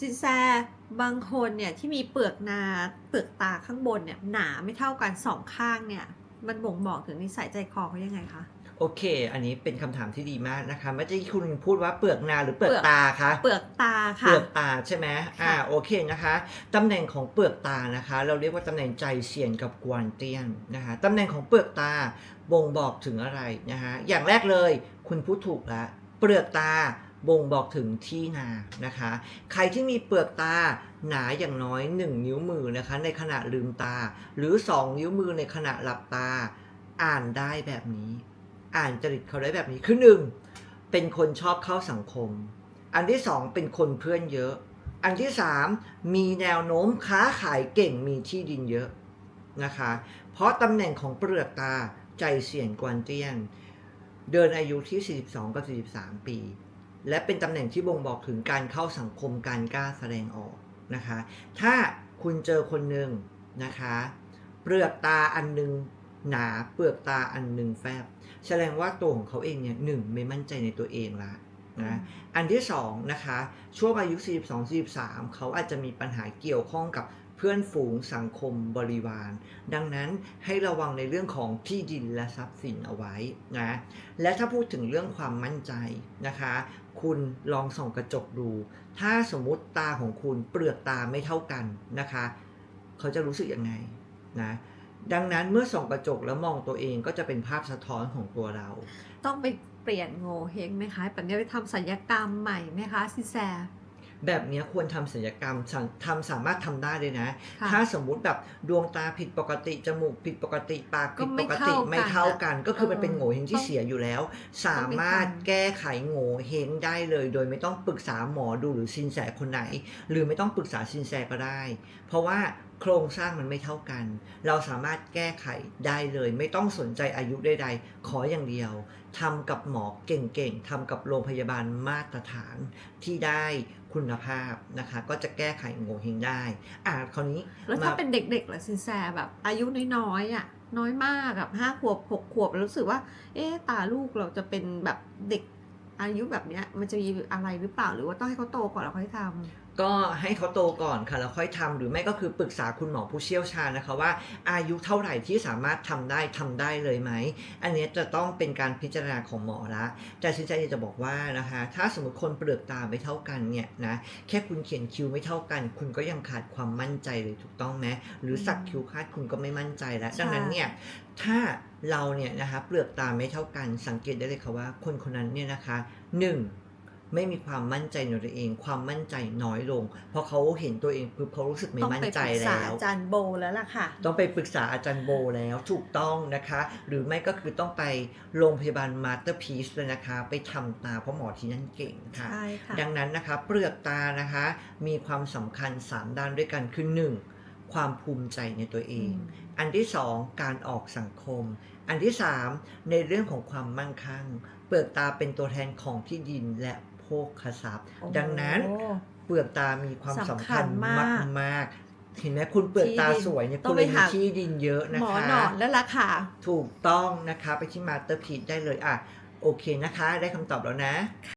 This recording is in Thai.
สินแซบางคนเนี่ยที่มีเปลือกนาเปลือกตาข้างบนเนี่ยหนาไม่เท่ากันสองข้างเนี่ย มันบ่งบอกถึงนิสัยใจคอเขายังไงคะ โอเค อันนี้เป็นคำถามที่ดีมากนะคะเมื่อกี้คุณพูดว่าเปลือกนาหรือเปลือกเปลือกตาคะ เปลือกตาเปค่ะลือกตาใช่ไหมอ่าค่ะโอเคนะคะ ตำแหน่งของเปลือกตานะคะ เราเรียกว่าตำแหน่งใจเสียนกับกวนเตียนนะคะ ตำแหน่งของเปลือกตาบ่งบอกถึงอะไรนะคะ อย่างแรกเลย คุณพูดถูกแล้วเปลือกตา บ่งบอกถึงที่นานะคะ ใครที่มีเปลือกตาหนาอย่างน้อย 1 นิ้วมือนะคะ ในขณะลืมตา หรือ 2 นิ้วมือในขณะหลับตา อ่านได้แบบนี้ อ่านจริตเขาได้แบบนี้คือหนึ่งเป็นคนชอบเข้าสังคม อันที่สองเป็นคนเพื่อนเยอะ อันที่สามมีแนวโน้มค้าขายเก่งมีที่ดินเยอะนะคะ เพราะตำแหน่งของเปลือกตาใจเสี่ยนกวนเตี้ยน เดินอายุที่ 42 กับ 43 ปี และเป็นตำแหน่งที่บ่งบอกถึงการเข้าสังคมการกล้าแสดงออกนะคะ ถ้าคุณเจอคนหนึ่งนะคะ เปลือกตาอันหนึงหนาเปลือกตาอันหนึ่งแฟบ แสดงว่าตัวของเขาเองเนี่ยหนึ่งไม่มั่นใจในตัวเองละนะอันที่สองนะคะช่วงอายุ 42-43 เขาอาจจะมีปัญหาเกี่ยวข้องกับ เพื่อนฝูงสังคมบริวาร ดังนั้นให้ระวังในเรื่องของที่ดินและทรัพย์สินเอาไว้นะและถ้าพูดถึงเรื่องความมั่นใจนะคะ คุณลองส่องกระจกดู ถ้าสมมติตาของคุณเปลือกตาไม่เท่ากันนะคะ เขาจะรู้สึกยังไงนะดังนั้นเมื่อส่องกระจกแล้วมองตัวเองก็จะเป็นภาพสะท้อนของตัวเรา ต้องไปเปลี่ยนโงเฮงไหมคะแบบนี้ไปทำศัลยกรรมใหม่ไหมคะสิแซ แบบเนี้ยควรทำศัลยกรรมสังทำสามารถทำได้เลยนะค่ะถ้าสมมุติแบบดวงตาผิดปกติ จมูกผิดปกติ ปากก็ผิดไม่ปกติเท่ากันไม่เท่ากัน ก็คือมันเออเป็นโง่เฮงที่ต้องเสียอยู่แล้ว สามารถต้องไปทำแก้ไขโง่เฮงได้เลย โดยไม่ต้องปรึกษาหมอดูหรือซินแสคนไหน หรือไม่ต้องปรึกษาซินแสก็ได้ เพราะว่า โครงสร้างมันไม่เท่ากัน เราสามารถแก้ไขได้เลย ไม่ต้องสนใจอายุใดๆ ขออย่างเดียวทำกับหมอเก่งๆทำกับโรงพยาบาลมาตรฐานที่ได้คุณภาพนะคะ ก็จะแก้ไขโง่เฮงได้อ่าคราวนี้ แล้วถ้ามาเป็นเด็กๆล่ะสินแซแบบ อายุน้อยๆอะน้อยมากแบบห้าขวบหกขวบแล้วรู้สึกว่า เอ๊ะตาลูกเราจะเป็นแบบเด็กอายุแบบเนี้ยมันจะมีอะไรหรือเปล่าหรือว่าต้องให้เขาโตก่อนแล้วค่อยทำ ก็ให้เขาโตก่อนค่ะแล้วค่อยทำหรือไม่ก็คือปรึกษาคุณหมอผู้เชี่ยวชาญนะคะว่า อายุเท่าไหร่ที่สามารถทำได้ทำได้เลยไหม อันเนี้ยจะต้องเป็นการพิจารณาของหมอละ แต่ชินใจอยากจะบอกว่านะคะ ถ้าสมมติคนเปลือกตาไม่เท่ากันเนี่ยนะแค่คุณเขียนคิ้วไม่เท่ากัน คุณก็ยังขาดความมั่นใจเลยถูกต้องไหมหรือสักคิ้วคาดคุณก็ไม่มั่นใจแล้วใช่ดังนั้นเนี่ยถ้าเราเนี่ยนะคะเปลือกตาไม่เท่ากันสังเกตได้เลยค่ะว่าคนคนนั้นเนี่ยนะคะหนึ่ง ไม่มีความมั่นใจในตัวเอง ความมั่นใจน้อยลง เพราะเขาเห็นตัวเองปุ๊บเขารู้สึกไม่ต้องมั่นไปใจปรึกษาแล้วอาจารย์โบแล้วล่ะค่ะ ต้องไปปรึกษาอาจารย์โบแล้วถูกต้องนะคะ หรือไม่ก็คือต้องไปโรงพยาบาลมาสเตอร์พีซเลยนะคะ ไปทำตาเพราะหมอที่นั่นเก่งค่ะใช่ค่ะ ดังนั้นนะคะ เปลือกตานะคะ มีความสำคัญ 3 ด้านด้วยกันคือ 1. ความภูมิใจในตัวเอง อันที่2การออกสังคม อันที่3ในเรื่องของความมั่งคั่ง เปลือกตาเป็นตัวแทนของที่ดินและโภคทรัพย์โอ้โหดังนั้นเปลือกตามีความสำสำคัคัญญมากมากๆเห็นไหมคุณเปลือกตาที่ดินสวยเนี่ยต้คุอณงเลยไปมีหาที่ดินเยอะนะหมอคะหนอนแล้วล่ะค่ะถูกต้องนะคะ ไปที่มาสเตอร์พีได้เลยอะโอเคนะคะ ได้คำตอบแล้วนะ